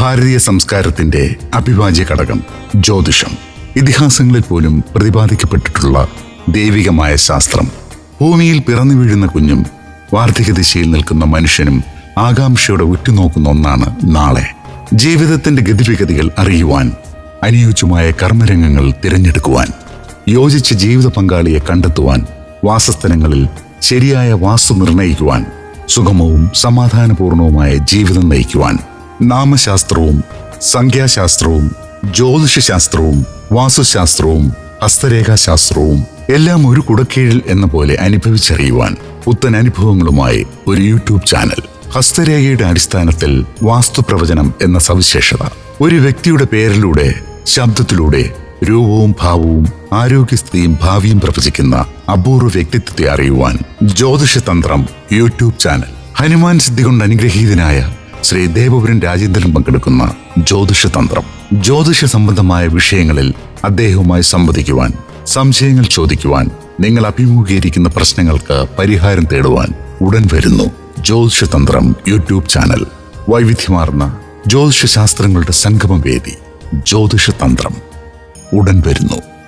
ഭാരതീയ സംസ്കാരത്തിന്റെ അഭിവാജ്യ ഘടകം ജ്യോതിഷം. ഇതിഹാസങ്ങളിൽ പോലും പ്രതിപാദിക്കപ്പെട്ടിട്ടുള്ള ദൈവികമായ ശാസ്ത്രം. ഭൂമിയിൽ പിറന്നു വീഴുന്ന കുഞ്ഞും വാർദ്ധക്യ ദിശയിൽ നിൽക്കുന്ന മനുഷ്യനും ആകാംക്ഷയോടെ ഉറ്റുനോക്കുന്ന ഒന്നാണ് നാളെ. ജീവിതത്തിന്റെ ഗതിവിഗതികൾ അറിയുവാൻ അനുയോജ്യമായ കർമ്മരംഗങ്ങൾ തിരഞ്ഞെടുക്കുവാൻ യോജിച്ച ജീവിത പങ്കാളിയെ കണ്ടെത്തുവാൻ വാസസ്ഥലങ്ങളിൽ ശരിയായ വാസ്തു നിർണയിക്കുവാൻ സുഗമവും സമാധാനപൂർണവുമായ ജീവിതം നയിക്കുവാൻ. നാമശാസ്ത്രവും സംഖ്യാശാസ്ത്രവും ജ്യോതിഷശാസ്ത്രവും വാസ്തുശാസ്ത്രവും ഹസ്തരേഖാശാസ്ത്രവും എല്ലാം ഒരു കുടക്കീഴിൽ എന്ന പോലെ അനുഭവിച്ചറിയുവാൻ പുത്തൻ അനുഭവങ്ങളുമായി ഒരു യൂട്യൂബ് ചാനൽ. ഹസ്തരേഖയുടെ അടിസ്ഥാനത്തിൽ വാസ്തുപ്രവചനം എന്ന സവിശേഷത. ഒരു വ്യക്തിയുടെ പേരിലൂടെ ശബ്ദത്തിലൂടെ രൂപവും ഭാവവും ആരോഗ്യസ്ഥിതിയും ഭാവിയും പ്രവചിക്കുന്ന അപൂർവ വ്യക്തിത്വത്തെ അറിയുവാൻ ജ്യോതിഷതന്ത്രം യൂട്യൂബ് ചാനൽ. ഹനുമാൻ സിദ്ധി കൊണ്ട് അനുഗ്രഹീതനായ ശ്രീ ദേവപുരൻ രാജേന്ദ്രൻ പങ്കെടുക്കുന്ന ജ്യോതിഷതന്ത്രം. ജ്യോതിഷ സംബന്ധമായ വിഷയങ്ങളിൽ അദ്ദേഹവുമായി സംവദിക്കുവാൻ സംശയങ്ങൾ ചോദിക്കുവാൻ നിങ്ങൾ അഭിമുഖീകരിക്കുന്ന പ്രശ്നങ്ങൾക്ക് പരിഹാരം തേടുവാൻ ഉടൻ വരുന്നു ജ്യോതിഷതന്ത്രം യൂട്യൂബ് ചാനൽ. വൈവിധ്യമാർന്ന ജ്യോതിഷ ശാസ്ത്രങ്ങളുടെ സംഗമവേദി ജ്യോതിഷതന്ത്രം. ഉടൻ വരുന്നു.